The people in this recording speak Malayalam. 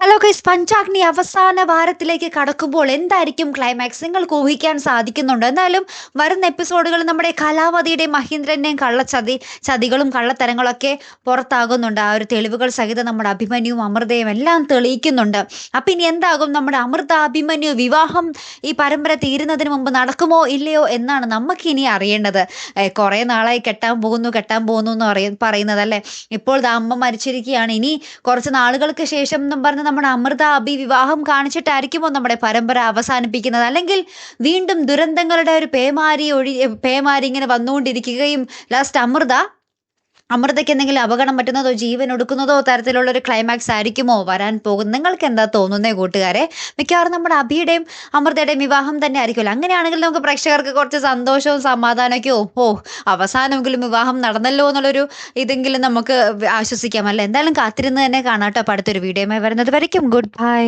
ഹലോ കൈസ് പഞ്ചാഗ്നി അവസാന വാരത്തിലേക്ക് കടക്കുമ്പോൾ എന്തായിരിക്കും ക്ലൈമാക്സ് നിങ്ങൾക്ക് ഊഹിക്കാൻ സാധിക്കുന്നുണ്ട്. എന്നാലും വരുന്ന എപ്പിസോഡുകൾ നമ്മുടെ കലാവതിയുടെയും മഹീന്ദ്രന്റെയും കള്ളച്ചതി ചതികളും കള്ളത്തരങ്ങളൊക്കെ പുറത്താകുന്നുണ്ട്. ആ ഒരു തെളിവുകൾ സഹിതം നമ്മുടെ അഭിമന്യുവും അമൃതയും എല്ലാം തെളിയിക്കുന്നുണ്ട്. അപ്പം ഇനി എന്താകും? നമ്മുടെ അമൃത അഭിമന്യു വിവാഹം ഈ പരമ്പര തീരുന്നതിന് മുമ്പ് നടക്കുമോ ഇല്ലയോ എന്നാണ് നമുക്ക് ഇനി അറിയേണ്ടത്. കുറേ നാളായി കെട്ടാൻ പോകുന്നു കെട്ടാൻ പോകുന്നു എന്ന് പറയ പറയുന്നത് അല്ലേ ഇപ്പോൾ അമ്മ മരിച്ചിരിക്കുകയാണ്. ഇനി കുറച്ച് നാളുകൾക്ക് ശേഷം എന്നും പറഞ്ഞ് നമ്മുടെ അമൃത അബി വിവാഹം കാണിച്ചിട്ടായിരിക്കുമോ നമ്മുടെ പരമ്പര അവസാനിപ്പിക്കുന്നത്? അല്ലെങ്കിൽ വീണ്ടും ദുരന്തങ്ങളുടെ ഒരു പേമാരി ഒഴി പേമാരി ഇങ്ങനെ വന്നുകൊണ്ടിരിക്കുകയും ലാസ്റ്റ് അമൃത അമൃതയ്ക്ക് എന്തെങ്കിലും അപകടം പറ്റുന്നതോ ജീവൻ ഒടുക്കുന്നതോ തരത്തിലുള്ള ഒരു ക്ലൈമാക്സ് ആയിരിക്കുമോ? വരാൻ പോകുന്നത് നിങ്ങൾക്ക് എന്താ തോന്നുന്നത് കൂട്ടുകാരെ? മിക്കവാറും നമ്മുടെ അഭിയുടെയും അമൃതയുടെയും വിവാഹം തന്നെ ആയിരിക്കുമല്ലോ. അങ്ങനെയാണെങ്കിൽ നമുക്ക് പ്രേക്ഷകർക്ക് കുറച്ച് സന്തോഷവും സമാധാനമൊക്കെ ഓ അവസാനമെങ്കിലും വിവാഹം നടന്നല്ലോ എന്നുള്ളൊരു ഇതെങ്കിലും നമുക്ക് ആശ്വസിക്കാം അല്ലേ? എന്തായാലും കാത്തിരുന്ന് തന്നെ കാണാട്ടോ അപ്പോൾ അടുത്തൊരു വീഡിയോയുമായി വരുന്നത് വരയ്ക്കും. Good bye